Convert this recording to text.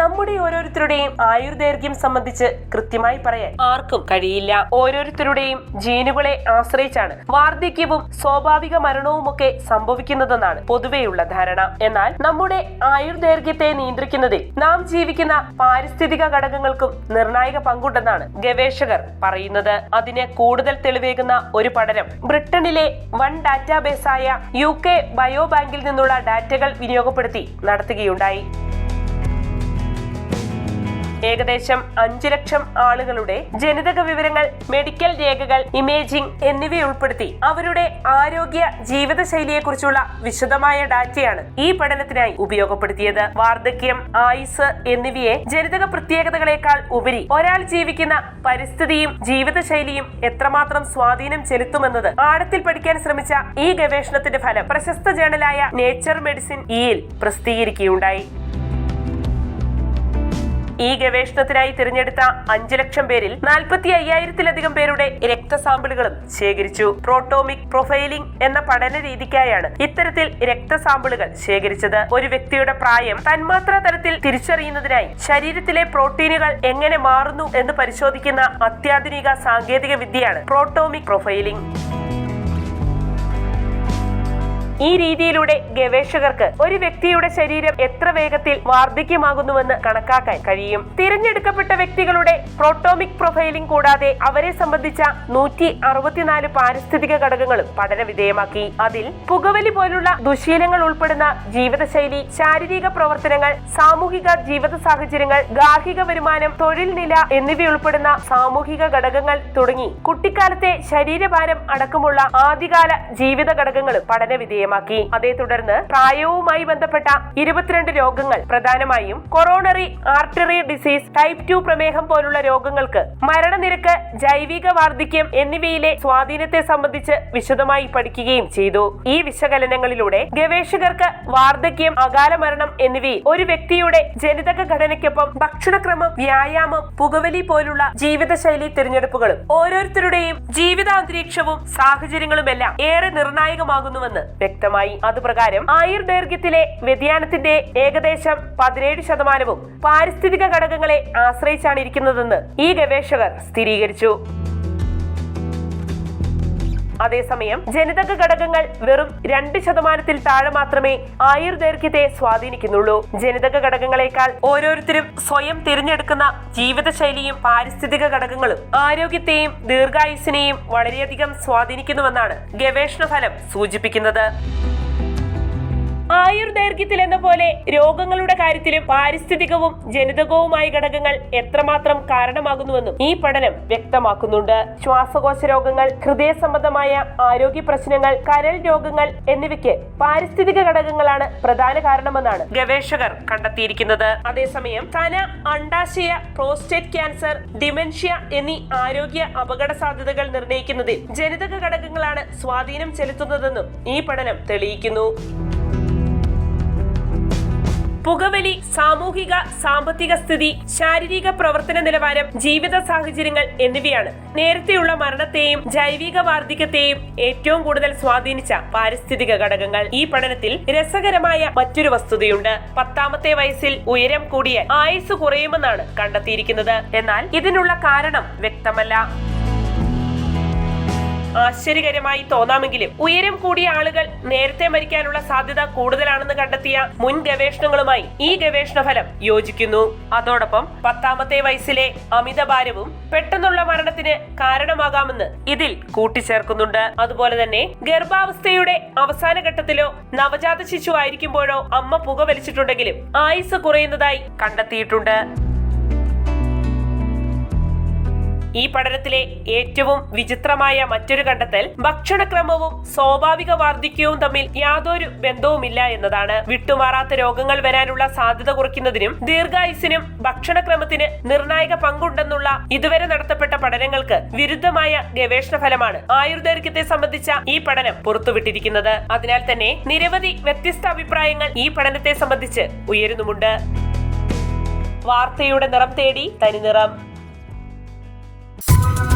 നമ്മുടെ ഓരോരുത്തരുടെയും ആയുർദൈർഘ്യം സംബന്ധിച്ച് കൃത്യമായി പറയാൻ ആർക്കും കഴിയില്ല. ഓരോരുത്തരുടെയും ജീനുകളെ ആശ്രയിച്ചാണ് വാർദ്ധക്യവും സ്വാഭാവിക മരണവും ഒക്കെ സംഭവിക്കുന്നതെന്നാണ് പൊതുവെയുള്ള ധാരണ. എന്നാൽ നമ്മുടെ ആയുർദൈർഘ്യത്തെ നിയന്ത്രിക്കുന്നതിൽ നാം ജീവിക്കുന്ന പാരിസ്ഥിതിക ഘടകങ്ങൾക്കും നിർണായക പങ്കുണ്ടെന്നാണ് ഗവേഷകർ പറയുന്നത്. അതിന് കൂടുതൽ തെളിവേകുന്ന ഒരു പഠനം ബ്രിട്ടനിലെ വൺ ഡാറ്റാബേസായ യു കെ ബയോ ബാങ്കിൽ നിന്നുള്ള ഡാറ്റകൾ വിനിയോഗപ്പെടുത്തി നടത്തുകയുണ്ടായി. ഏകദേശം അഞ്ചു ലക്ഷം ആളുകളുടെ ജനിതക വിവരങ്ങൾ മെഡിക്കൽ രേഖകൾ ഇമേജിംഗ് എന്നിവ എന്നിവയുൾപ്പെടുത്തി അവരുടെ ആരോഗ്യ ജീവിതശൈലിയെക്കുറിച്ചുള്ള വിശദമായ ഡാറ്റയാണ് ഈ പഠനത്തിനായി ഉപയോഗപ്പെടുത്തിയത്. വാർദ്ധക്യം ആയുസ് എന്നിവയെ ജനിതക പ്രത്യേകതകളെക്കാൾ ഉപരി ഒരാൾ ജീവിക്കുന്ന പരിസ്ഥിതിയും ജീവിതശൈലിയും എത്രമാത്രം സ്വാധീനം ചെലുത്തുമെന്നത് ആഴത്തിൽ പഠിക്കാൻ ശ്രമിച്ച ഈ ഗവേഷണത്തിന്റെ ഫലം പ്രശസ്ത ജേണലായ നേച്ചർ മെഡിസിൻ ഇയിൽ പ്രസിദ്ധീകരിക്കുകയുണ്ടായി. ഈ ഗവേഷണത്തിനായി തിരഞ്ഞെടുത്ത അഞ്ചു ലക്ഷം പേരിൽ നാൽപ്പത്തി അയ്യായിരത്തിലധികം പേരുടെ രക്തസാമ്പിളുകളും ശേഖരിച്ചു. പ്രോട്ടോമിക് പ്രൊഫൈലിംഗ് എന്ന പഠന രീതിക്കായാണ് ഇത്തരത്തിൽ രക്തസാമ്പിളുകൾ ശേഖരിച്ചത്. ഒരു വ്യക്തിയുടെ പ്രായം തന്മാത്ര തലത്തിൽ തിരിച്ചറിയുന്നതിനായി ശരീരത്തിലെ പ്രോട്ടീനുകൾ എങ്ങനെ മാറുന്നു എന്ന് പരിശോധിക്കുന്ന അത്യാധുനിക സാങ്കേതിക വിദ്യയാണ് പ്രോട്ടോമിക് പ്രൊഫൈലിംഗ്. ഈ രീതിയിലൂടെ ഗവേഷകർക്ക് ഒരു വ്യക്തിയുടെ ശരീരം എത്ര വേഗത്തിൽ വാർദ്ധക്യമാകുന്നുവെന്ന് കണക്കാക്കാൻ കഴിയും. തിരഞ്ഞെടുക്കപ്പെട്ട വ്യക്തികളുടെ പ്രോട്ടോമിക് പ്രൊഫൈലിംഗ് കൂടാതെ അവരെ സംബന്ധിച്ച നൂറ്റി അറുപത്തിനാല് പാരിസ്ഥിതിക ഘടകങ്ങളും പഠന വിധേയമാക്കി. അതിൽ പുകവലി പോലുള്ള ദുശീലങ്ങൾ ഉൾപ്പെടുന്ന ജീവിതശൈലി ശാരീരിക പ്രവർത്തനങ്ങൾ സാമൂഹിക ജീവിത സാഹചര്യങ്ങൾ ഗാർഹിക വരുമാനം തൊഴിൽ നില എന്നിവയുൾപ്പെടുന്ന സാമൂഹിക ഘടകങ്ങൾ തുടങ്ങി. കുട്ടിക്കാലത്തെ ശരീരഭാരം അടക്കമുള്ള ആദ്യകാല ജീവിത ഘടകങ്ങളും പഠന വിധേയമാക്കി. അതേ തുടർന്ന് പ്രായവുമായി ബന്ധപ്പെട്ട ഇരുപത്തിരണ്ട് രോഗങ്ങൾ പ്രധാനമായും coronary artery disease type two പ്രമേഹം പോലുള്ള രോഗങ്ങൾക്ക് മരണനിരക്ക് ജൈവിക വാർദ്ധക്യം എന്നിവയിലെ സ്വാധീനത്തെ സംബന്ധിച്ച് വിശദമായി പഠിക്കുകയും ചെയ്തു. ഈ വിശകലനങ്ങളിലൂടെ ഗവേഷകർക്ക് വാർദ്ധക്യം അകാല മരണം എന്നിവയിൽ ഒരു വ്യക്തിയുടെ ജനിതക ഘടനയ്ക്കൊപ്പം ഭക്ഷണക്രമം വ്യായാമം പുകവലി പോലുള്ള ജീവിതശൈലി തിരഞ്ഞെടുപ്പുകളും ഓരോരുത്തരുടെയും ജീവിതാന്തരീക്ഷവും സാഹചര്യങ്ങളുമെല്ലാം ഏറെ നിർണായകമാകുന്നുവെന്ന് വ്യക്തമായി. അതുപ്രകാരം ആയുർദൈർഘ്യത്തിലെ വ്യതിയാനത്തിന്റെ ഏകദേശം പതിനേഴ് ശതമാനവും പാരിസ്ഥിതിക ഘടകങ്ങളെ ആശ്രയിച്ചാണ് ഇരിക്കുന്നതെന്ന് ഈ ഗവേഷകർ സ്ഥിരീകരിച്ചു. അതേസമയം ജനിതക ഘടകങ്ങൾ വെറും രണ്ട് ശതമാനത്തിൽ താഴെ മാത്രമേ ആയുർദൈർഘ്യത്തെ സ്വാധീനിക്കുന്നുള്ളൂ. ജനിതക ഘടകങ്ങളെക്കാൾ ഓരോരുത്തരും സ്വയം തിരഞ്ഞെടുക്കുന്ന ജീവിതശൈലിയും പാരിസ്ഥിതിക ഘടകങ്ങളും ആരോഗ്യത്തെയും ദീർഘായുസിനെയും വളരെയധികം സ്വാധീനിക്കുന്നുവെന്നാണ് ഗവേഷണ ഫലം സൂചിപ്പിക്കുന്നത്. ആയുർദൈർഘ്യത്തിൽ എന്ന പോലെ രോഗങ്ങളുടെ കാര്യത്തിലും പാരിസ്ഥിതികവും ജനിതകവുമായ ഘടകങ്ങൾ എത്രമാത്രം കാരണമാകുന്നുവെന്നും ഈ പഠനം വ്യക്തമാക്കുന്നുണ്ട്. ശ്വാസകോശ രോഗങ്ങൾ ഹൃദയ സംബന്ധമായ ആരോഗ്യ പ്രശ്നങ്ങൾ കരൾ രോഗങ്ങൾ എന്നിവയ്ക്ക് പാരിസ്ഥിതിക ഘടകങ്ങളാണ് പ്രധാന കാരണമെന്നാണ് ഗവേഷകർ കണ്ടെത്തിയിരിക്കുന്നത്. അതേസമയം കന അണ്ടാശയ പ്രോസ്റ്റേറ്റ് ക്യാൻസർ ഡിമെൻഷ്യ എന്നീ ആരോഗ്യ അപകട സാധ്യതകൾ നിർണയിക്കുന്നതിൽ ജനിതക ഘടകങ്ങളാണ് സ്വാധീനം ചെലുത്തുന്നതെന്നും ഈ പഠനം തെളിയിക്കുന്നു. പുകവലി സാമൂഹിക സാമ്പത്തിക സ്ഥിതി ശാരീരിക പ്രവർത്തന നിലവാരം ജീവിത സാഹചര്യങ്ങൾ എന്നിവയാണ്. നേരത്തെയുള്ള മരണത്തെയും ജൈവിക വാർദ്ധക്യത്തെയും ഏറ്റവും കൂടുതൽ സ്വാധീനിച്ച പാരിസ്ഥിതിക ഘടകങ്ങൾ. ഈ പഠനത്തിൽ രസകരമായ മറ്റൊരു വസ്തുതയുണ്ട്. പത്താമത്തെ വയസ്സിൽ ഉയരം കൂടിയ ആയുസ് കുറയുമെന്നാണ് കണ്ടെത്തിയിരിക്കുന്നത്. എന്നാൽ ഇതിനുള്ള കാരണം വ്യക്തമല്ല. ആശ്ചര്യകരമായി തോന്നാമെങ്കിലും ഉയരം കൂടിയ ആളുകൾ നേരത്തെ മരിക്കാനുള്ള സാധ്യത കൂടുതലാണെന്ന് കണ്ടെത്തിയ മുൻ ഗവേഷണങ്ങളുമായി ഈ ഗവേഷണ ഫലം യോജിക്കുന്നു. അതോടൊപ്പം പത്താമത്തെ വയസ്സിലെ അമിതഭാരവും പെട്ടെന്നുള്ള മരണത്തിന് കാരണമാകാമെന്ന് ഇതിൽ കൂട്ടിച്ചേർക്കുന്നുണ്ട്. അതുപോലെ തന്നെ ഗർഭാവസ്ഥയുടെ അവസാന ഘട്ടത്തിലോ നവജാത ശിശു ആയിരിക്കുമ്പോഴോ അമ്മ പുക വലിച്ചിട്ടുണ്ടെങ്കിലും ആയുസ് കുറയുന്നതായി കണ്ടെത്തിയിട്ടുണ്ട്. ഈ പഠനത്തിലെ ഏറ്റവും വിചിത്രമായ മറ്റൊരു കണ്ടെത്തൽ ഭക്ഷണക്രമവും സ്വാഭാവിക വാർദ്ധക്യവും തമ്മിൽ യാതൊരു ബന്ധവുമില്ല എന്നതാണ്. വിട്ടുമാറാത്ത രോഗങ്ങൾ വരാനുള്ള സാധ്യത കുറയ്ക്കുന്നതിനും ദീർഘായുസിനും ഭക്ഷണക്രമത്തിന് നിർണായക പങ്കുണ്ടെന്നുള്ള ഇതുവരെ നടത്തപ്പെട്ട പഠനങ്ങൾക്ക് വിരുദ്ധമായ ഗവേഷണ ഫലമാണ് ആയുർദൈർഘ്യത്തെ സംബന്ധിച്ച ഈ പഠനം പുറത്തുവിട്ടിരിക്കുന്നത്. അതിനാൽ തന്നെ നിരവധി വ്യത്യസ്ത അഭിപ്രായങ്ങൾ ഈ പഠനത്തെ സംബന്ധിച്ച് ഉയരുന്നുമുണ്ട്. വാർത്തയുടെ നിറം തേടി തനിനിറം Thank you.